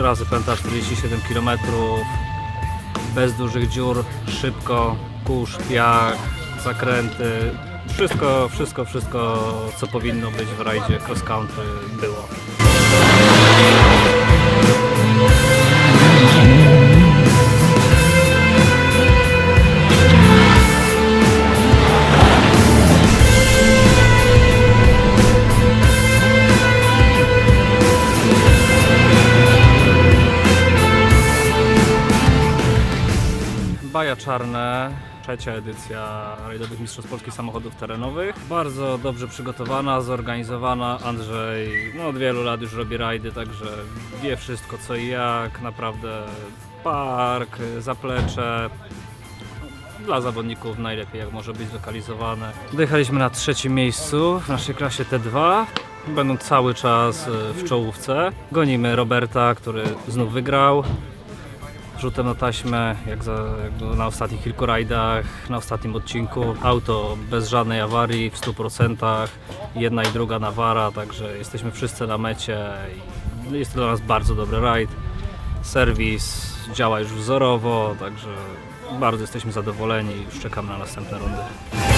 trasy pęta 47 km, bez dużych dziur, szybko, kurz, piach, zakręty. Wszystko, wszystko, wszystko, co powinno być w rajdzie cross country było. Baja Czarne, trzecia edycja rajdowych Mistrzostw Polskich Samochodów Terenowych. Bardzo dobrze przygotowana, zorganizowana. Andrzej no, od wielu lat już robi rajdy, także wie wszystko co i jak. Naprawdę park, zaplecze. Dla zawodników najlepiej jak może być zlokalizowane. Dojechaliśmy na trzecim miejscu w naszej klasie T2. Będą cały czas e, w czołówce. Gonimy Roberta, który znów wygrał rzutem na taśmę, jak, za, jak na ostatnich kilku rajdach, na ostatnim odcinku. Auto bez żadnej awarii w 100%, jedna i druga nawara, także jesteśmy wszyscy na mecie i jest to dla nas bardzo dobry rajd. Serwis działa już wzorowo, także bardzo jesteśmy zadowoleni i już czekamy na następne rundy.